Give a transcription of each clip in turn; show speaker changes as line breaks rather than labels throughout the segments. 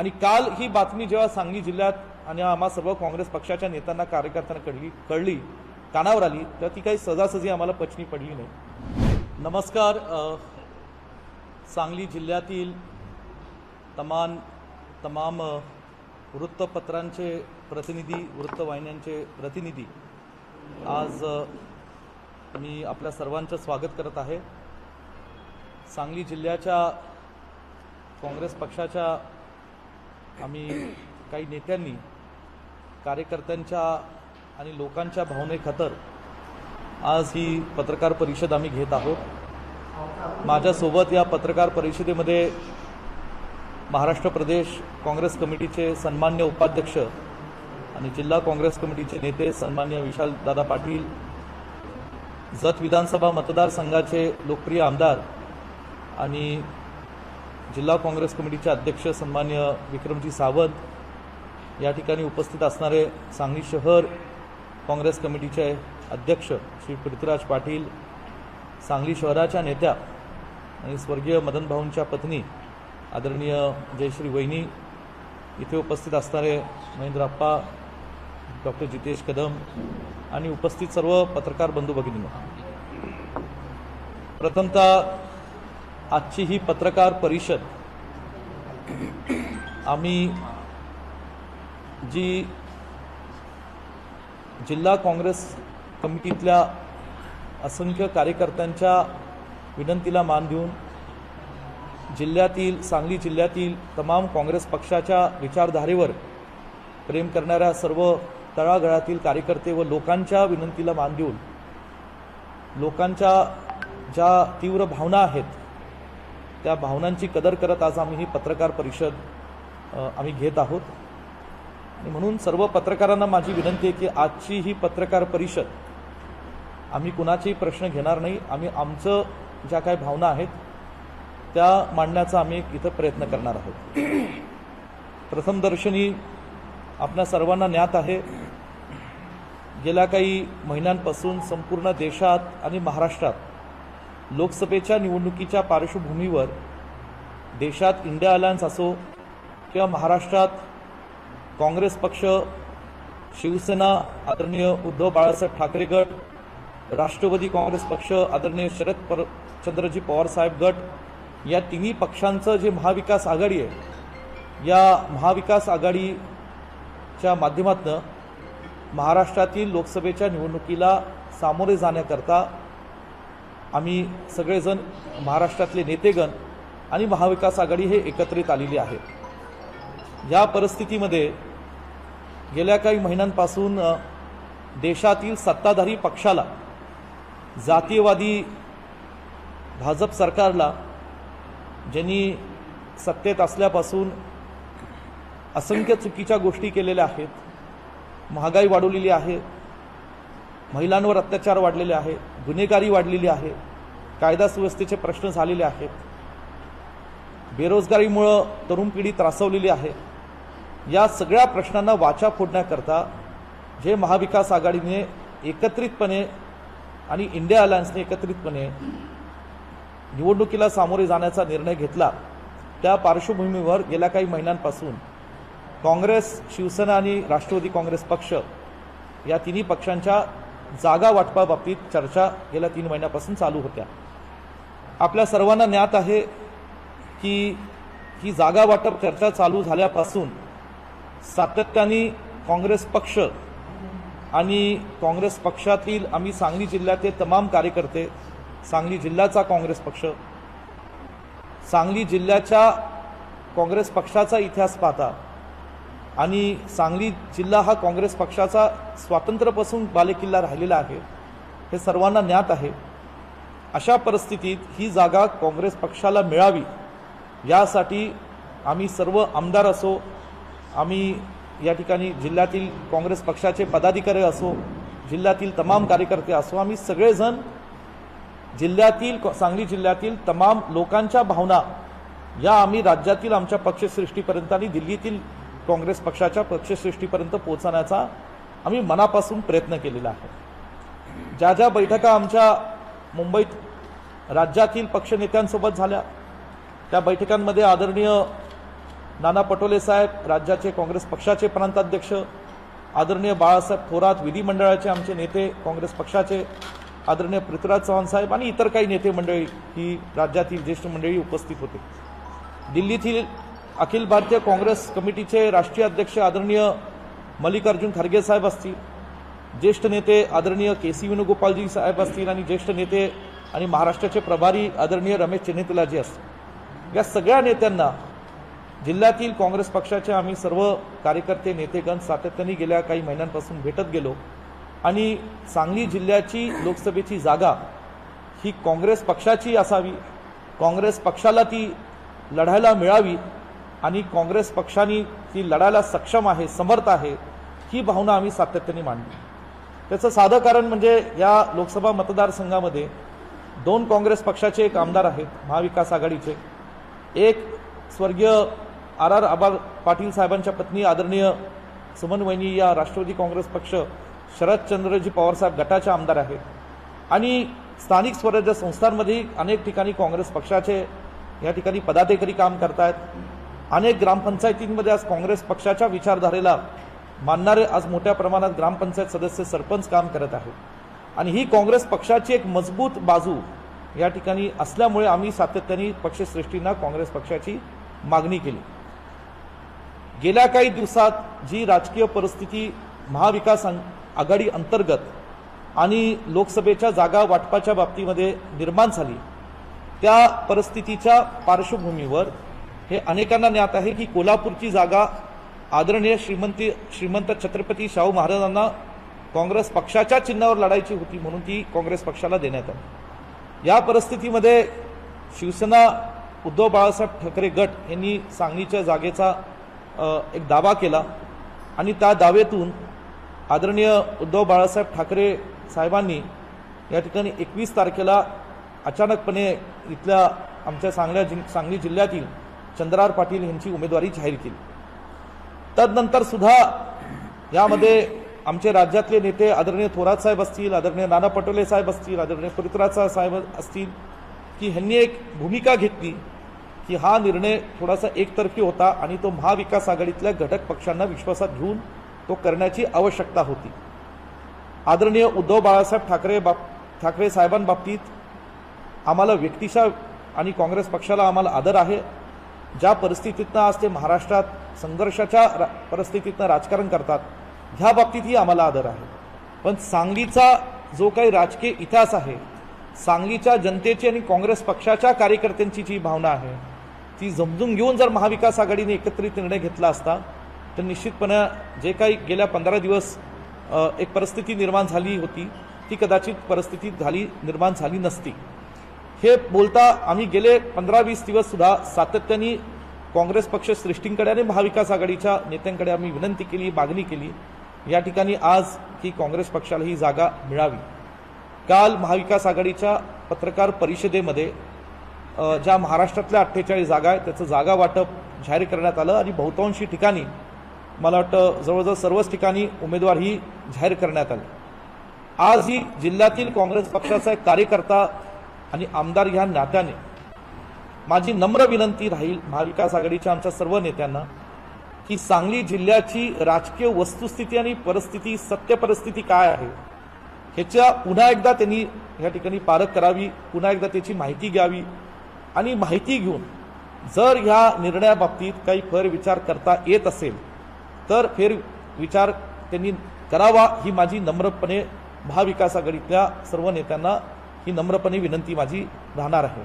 आणि काल ही बातमी जेव्हा सांगली जिल्ह्यात आणि आम्हा सर्व काँग्रेस पक्षाच्या नेत्यांना कार्यकर्त्यांना कळली कळली कानावर आली तर ती काही सजासजी आम्हाला पचनी पडली नाही. नमस्कार सांगली जिल्ह्यातील तमान तमाम वृत्तपत्रांचे प्रतिनिधी वृत्तवाहिन्यांचे प्रतिनिधी आज मी आपल्या सर्वांचं स्वागत करत आहे. सांगली जिल्ह्याच्या काँग्रेस पक्षाच्या आम्ही काही नेत्यांनी कार्यकर्त्यांच्या आणि लोकांच्या भावनेखातर आज ही पत्रकार परिषद आम्ही घेत आहोत. माझ्यासोबत या पत्रकार परिषदेमध्ये महाराष्ट्र प्रदेश काँग्रेस कमिटीचे सन्मान्य उपाध्यक्ष आणि जिल्हा काँग्रेस कमिटीचे नेते सन्मान्य विशालदादा पाटील जत विधानसभा मतदारसंघाचे लोकप्रिय आमदार आणि जिल्हा काँग्रेस कमिटीचे अध्यक्ष सन्मान्य विक्रमजी सावंत या ठिकाणी उपस्थित असणारे सांगली शहर काँग्रेस कमिटीचे अध्यक्ष श्री पृथ्वीराज पाटील सांगली शहराच्या नेत्या आणि स्वर्गीय मदनभाऊंच्या पत्नी आदरणीय जयश्री वहिनी इथे उपस्थित असणारे महेंद्र अप्पा डॉक्टर जितेश कदम आणि उपस्थित सर्व पत्रकार बंधू भगिनींनो. प्रथमतः आजची ही पत्रकार परिषद आम्ही जी जिल्हा काँग्रेस कमिटीतल्या असंख्य कार्यकर्त्यांच्या विनंतीला मान देऊन जिल्ह्यातील सांगली जिल्ह्यातील तमाम काँग्रेस पक्षाच्या विचारधारेवर प्रेम करणाऱ्या सर्व तळागळातील कार्यकर्ते व लोकांच्या विनंतीला मान देऊन लोकांच्या ज्या तीव्र भावना आहेत त्या भावनांची कदर करत आज आम्ही ही पत्रकार परिषद आम्ही घेत आहोत. आणि म्हणून सर्व पत्रकारांना माझी विनंती आहे की आजची ही पत्रकार परिषद आम्ही कुणाचेही प्रश्न घेणार नाही. आम्ही आमचं ज्या काही भावना आहेत त्या मांडण्याचा आम्ही इथं प्रयत्न करणार आहोत. प्रथमदर्शनी आपल्या सर्वांना ज्ञात आहे गेल्या काही महिन्यांपासून संपूर्ण देशात आणि महाराष्ट्रात लोकसभेच्या निवडणुकीच्या पार्श्वभूमीवर देशात इंडिया अलायन्स असो किंवा महाराष्ट्रात काँग्रेस पक्ष शिवसेना आदरणीय उद्धव बाळासाहेब ठाकरे गट राष्ट्रवादी काँग्रेस पक्ष आदरणीय शरद पर चंद्रजी पवारसाहेब गट या तिन्ही पक्षांचं जे महाविकास आघाडी आहे या महाविकास आघाडीच्या माध्यमातून महाराष्ट्रातील लोकसभेच्या निवडणुकीला सामोरे जाण्याकरता आम्ही सगळेजण महाराष्ट्रातले नेतेगण आणि महाविकास आघाडी हे एकत्रित आलेली आहे. या परिस्थितीमध्ये गेल्या काही महिन्यांपासून देशातील सत्ताधारी पक्षाला जातीयवादी भाजप सरकारला ज्यांनी सत्तेत असल्यापासून असंख्य चुकीच्या गोष्टी केलेल्या आहेत महागाई वाढवलेली आहे महिलांवर अत्याचार वाढलेले आहे गुन्हेगारी वाढलेली आहे. कायदा सुव्यवस्थेचे प्रश्न झालेले आहेत. बेरोजगारीमुळं तरुण पिढी त्रासवलेली आहे. या सगळ्या प्रश्नांना वाचा फोडण्याकरता जे महाविकास आघाडीने एकत्रितपणे आणि इंडिया अलायन्सने एकत्रितपणे निवडणुकीला सामोरे जाण्याचा निर्णय घेतला त्या पार्श्वभूमीवर गेल्या काही महिन्यांपासून काँग्रेस शिवसेना आणि राष्ट्रवादी काँग्रेस पक्ष या तिन्ही पक्षांच्या जागा वाटपाबाबतीत चर्चा गेल्या तीन महिन्यापासून चालू होत्या. आपल्या सर्वांना ज्ञात आहे की ही जागा वाटप चर्चा चालू झाल्यापासून सातत्याने काँग्रेस पक्ष आणि काँग्रेस पक्षातील आम्ही सांगली जिल्ह्यातले तमाम कार्यकर्ते सांगली जिल्ह्याचा काँग्रेस पक्ष सांगली जिल्ह्याच्या काँग्रेस पक्षाचा इतिहास पाहता आणि सांगली जिल्हा हा काँग्रेस पक्षाचा स्वातंत्र्यापासून बालेकिल्ला राहिलेला आहे. हे सर्वांना ज्ञात आहे. अशा परिस्थितीत ही जागा काँग्रेस पक्षाला मिळावी यासाठी आम्ही सर्व आमदार असो आम्ही या ठिकाणी जिल्ह्यातील काँग्रेस पक्षाचे पदाधिकारी असो जिल्ह्यातील तमाम कार्यकर्ते असो आम्ही सगळेजण जिल्ह्यातील सांगली जिल्ह्यातील तमाम लोकांच्या भावना या आम्ही राज्यातील आमच्या पक्षश्रेष्ठीपर्यंत आणि दिल्लीतील काँग्रेस पक्षाच्या पक्षश्रेष्ठीपर्यंत पोहोचण्याचा आम्ही मनापासून प्रयत्न केलेला आहे. ज्या ज्या बैठका आमच्या मुंबईत राज्यातील पक्षनेत्यांसोबत झाल्या त्या बैठकांमध्ये आदरणीय नाना पटोले साहेब राज्याचे काँग्रेस पक्षाचे प्रांताध्यक्ष आदरणीय बाळासाहेब थोरात विधिमंडळाचे आमचे नेते काँग्रेस पक्षाचे आदरणीय पृथ्वीराज चव्हाण साहेब आणि इतर काही नेते मंडळी ही राज्यातील ज्येष्ठ मंडळी उपस्थित होते. दिल्लीतील अखिल भारतीय काँग्रेस कमिटीचे राष्ट्रीय अध्यक्ष आदरणीय मल्लिकार्जुन खरगे साहेब असतील ज्येष्ठ नेते आदरणीय के सी वेणुगोपालजी साहेब असतील आणि ज्येष्ठ नेते आणि महाराष्ट्राचे प्रभारी आदरणीय रमेश चेन्नेतलाजी असतील. या सगळ्या नेत्यांना जिल्ह्यातील काँग्रेस पक्षाचे आम्ही सर्व कार्यकर्ते नेतेगण सातत्याने गेल्या काही महिन्यांपासून भेटत गेलो आणि सांगली जिल्ह्याची लोकसभेची जागा ही काँग्रेस पक्षाची असावी काँग्रेस पक्षाला ती लढायला मिळावी आणि काँग्रेस पक्षाने ती लढायला सक्षम आहे समर्थ आहे ही भावना आम्ही सातत्याने मांडली. त्याचं साधं कारण म्हणजे या लोकसभा मतदारसंघामध्ये दोन काँग्रेस पक्षाचे एक आमदार आहेत महाविकास आघाडीचे. एक स्वर्गीय आर आर आबार पाटील साहेबांच्या पत्नी आदरणीय सुमन वैनी या राष्ट्रवादी काँग्रेस पक्ष शरदचंद्रजी पवारसाहेब गटाच्या आमदार आहेत. आणि स्थानिक स्वराज्य संस्थांमध्ये अनेक ठिकाणी काँग्रेस पक्षाचे या ठिकाणी पदाधिकारी काम करतायत. अनेक ग्रामपंचायतींमध्ये आज काँग्रेस पक्षाच्या विचारधारेला मानणारे आज मोठ्या प्रमाणात ग्रामपंचायत सदस्य सरपंच काम करत आहेत. आणि ही काँग्रेस पक्षाची एक मजबूत बाजू या ठिकाणी असल्यामुळे आम्ही सातत्याने पक्षश्रेष्ठींना काँग्रेस पक्षाची मागणी केली. गेल्या काही दिवसात जी राजकीय परिस्थिती महाविकास आघाडी अंतर्गत आणि लोकसभेच्या जागा वाटपाच्या बाबतीमध्ये निर्माण झाली त्या परिस्थितीच्या पार्श्वभूमीवर हे अनेकांना ज्ञात आहे की कोल्हापूरची जागा आदरणीय श्रीमंती श्रीमंत छत्रपती शाहू महाराजांना काँग्रेस पक्षाच्या चिन्हावर लढायची होती म्हणून ती काँग्रेस पक्षाला देण्यात आली. या परिस्थितीमध्ये शिवसेना उद्धव बाळासाहेब ठाकरे गट यांनी सांगलीच्या जागेचा एक दावा केला आणि त्या दावेतून आदरणीय उद्धव बाळासाहेब ठाकरे साहेबांनी या ठिकाणी एकवीस तारखेला अचानकपणे इथल्या आमच्या सांगल्या जि सांगली जिल्ह्यातील चंद्रार पाटील यांची उमेदवारी जाहीर केली. तदनंतर सुद्धा यामध्ये आमचे राज्यातले नेते आदरणीय थोरात साहेब असतील आदरणीय नाना पटोले साहेब असतील आदरणीय पवित्राचा साहेब असतील की ह्यांनी एक भूमिका घेतली की हा निर्णय थोडासा एकतर्फी होता आणि तो महाविकास आघाडीतल्या घटक पक्षांना विश्वासात घेऊन तो करण्याची आवश्यकता होती. आदरणीय उद्धव बाळासाहेब ठाकरे बाब ठाकरे साहेबांबाबतीत आम्हाला व्यक्तिशा आणि काँग्रेस पक्षाला आम्हाला आदर आहे. ज्या परिस्थितीतनं आज ते महाराष्ट्रात संघर्षाच्या रा परिस्थितीतनं राजकारण करतात ह्या बाबतीतही आम्हाला आदर आहे. पण सांगलीचा जो काही राजकीय इतिहास आहे सांगलीच्या जनतेची आणि काँग्रेस पक्षाच्या कार्यकर्त्यांची जी भावना आहे ती समजून घेऊन जर महाविकास आघाडीने एकत्रित निर्णय घेतला असता तर निश्चितपणे जे काही गेल्या पंधरा दिवस एक परिस्थिती निर्माण झाली होती ती कदाचित परिस्थिती झाली निर्माण झाली नसती. हे बोलता आम्ही गेले पंधरा वीस दिवस सुद्धा सातत्याने काँग्रेस पक्ष श्रेष्ठींकडे आणि महाविकास आघाडीच्या नेत्यांकडे आम्ही विनंती केली मागणी केली. या ठिकाणी आज की काँग्रेस पक्षाला ही जागा मिळावी. काल महाविकास आघाडीच्या पत्रकार परिषदेमध्ये ज्या महाराष्ट्रातल्या अठ्ठेचाळीस जागा आहेत त्याचं जागा वाटप जाहीर करण्यात आलं आणि बहुतांशी ठिकाणी मला वाटतं जवळजवळ सर्वच ठिकाणी उमेदवारही जाहीर करण्यात आले. आज ही जिल्ह्यातील काँग्रेस पक्षाचा एक कार्यकर्ता आणि आमदार ह्या नात्याने माझी नम्र विनंती राहील महाविकास आघाडीच्या आमच्या सर्व नेत्यांना की सांगली जिल्ह्याची राजकीय वस्तुस्थिती आणि परिस्थिती सत्य परिस्थिती काय आहे ह्याच्या पुन्हा एकदा त्यांनी या ठिकाणी पारख करावी पुन्हा एकदा त्याची माहिती घ्यावी आणि माहिती घेऊन जर ह्या निर्णयाबाबतीत काही फेरविचार करता येत असेल तर फेर विचार त्यांनी करावा ही माझी नम्रपणे महाविकास आघाडीतल्या सर्व नेत्यांना ही नम्रपणे विनंती माझी राहणार आहे.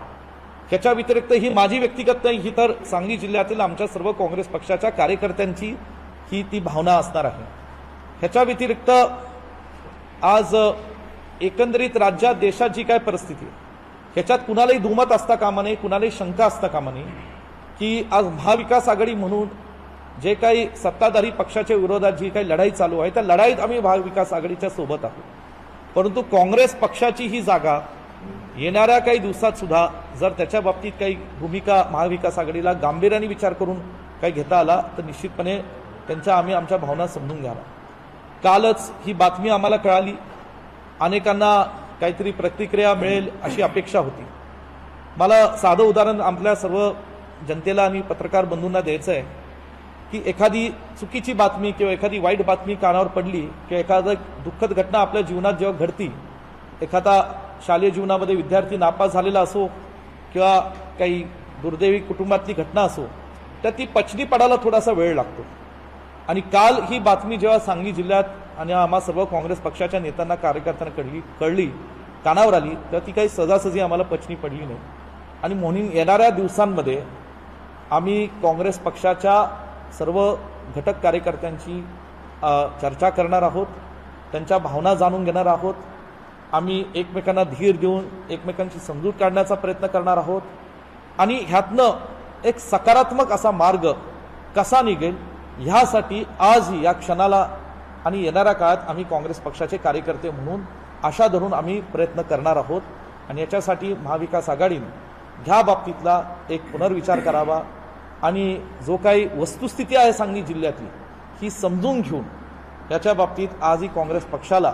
ह्याच्या व्यतिरिक्त ही माझी व्यक्तिगत नाही ही तर सांगली जिल्ह्यातील आमच्या सर्व काँग्रेस पक्षाच्या कार्यकर्त्यांची ही ती भावना असणार आहे. ह्याच्या व्यतिरिक्त आज एकंदरीत राज्यात देशात जी काय परिस्थिती आहे ह्याच्यात कुणालाही दुमत असता कामा नये कुणालाही शंका असता कामा नये की आज महाविकास आघाडी म्हणून जे काही सत्ताधारी पक्षाच्या विरोधात जी काही लढाई चालू आहे त्या लढाईत आम्ही महाविकास आघाडीच्या सोबत आहोत. परंतु काँग्रेस पक्षाची ही जागा येणाऱ्या काही दिवसात सुद्धा जर त्याच्या बाबतीत काही भूमिका महाविकास आघाडीला गांभीर्याने विचार करून काही घेता आला तर निश्चितपणे त्यांच्या आम्ही आमच्या भावना समजून घ्यावा कालच ही बातमी आम्हाला कळाली. अनेकांना काहीतरी प्रतिक्रिया मिळेल अशी अपेक्षा होती. मला साधं उदाहरण आपल्या सर्व जनतेला आणि पत्रकार बंधूंना द्यायचं आहे. की एखादी चुकीची बातमी किंवा एखादी वाईट बातमी कानावर पडली किंवा एखादं दुःखद घटना आपल्या जीवनात जेव्हा घडती एखादा शालेय जीवनामध्ये विद्यार्थी नापास झालेला असो किंवा काही दुर्दैवी कुटुंबातली घटना असो तर ती पचनी पडायला थोडासा वेळ लागतो. आणि काल ही बातमी जेव्हा सांगली जिल्ह्यात आणि आम्हा सर्व काँग्रेस पक्षाच्या नेत्यांना कार्यकर्त्यांना कळली कळली कानावर आली तर ती काही सजासजी आम्हाला पचनी पडली नाही. आणि म्हणून येणाऱ्या दिवसांमध्ये आम्ही काँग्रेस पक्षाच्या सर्व घटक कार्यकर्त्यांची चर्चा करणार आहोत त्यांच्या भावना जाणून घेणार आहोत. आम्ही एकमेकांना धीर देऊन एकमेकांची समजूत काढण्याचा प्रयत्न करणार आहोत. आणि ह्यातनं एक सकारात्मक असा मार्ग कसा निघेल ह्यासाठी आजही या क्षणाला आणि येणाऱ्या काळात आम्ही काँग्रेस पक्षाचे कार्यकर्ते म्हणून आशा धरून आम्ही प्रयत्न करणार आहोत. आणि याच्यासाठी महाविकास आघाडीनं ह्या बाबतीतला एक पुनर्विचार करावा. आणि जो काही वस्तुस्थिती आहे सांगली जिल्ह्यातली ही समजून घेऊन याच्या बाबतीत आजही काँग्रेस पक्षाला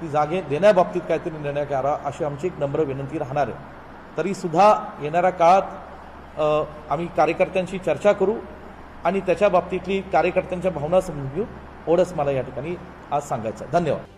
ती जागे देण्याबाबतीत काहीतरी निर्णय करा अशी आमची एक नम्र विनंती राहणार आहे. तरीसुद्धा येणाऱ्या काळात आम्ही कार्यकर्त्यांशी चर्चा करू आणि त्याच्या बाबतीतली कार्यकर्त्यांच्या भावना समजून घेऊ. एवढंच मला या ठिकाणी आज सांगायचं धन्यवाद.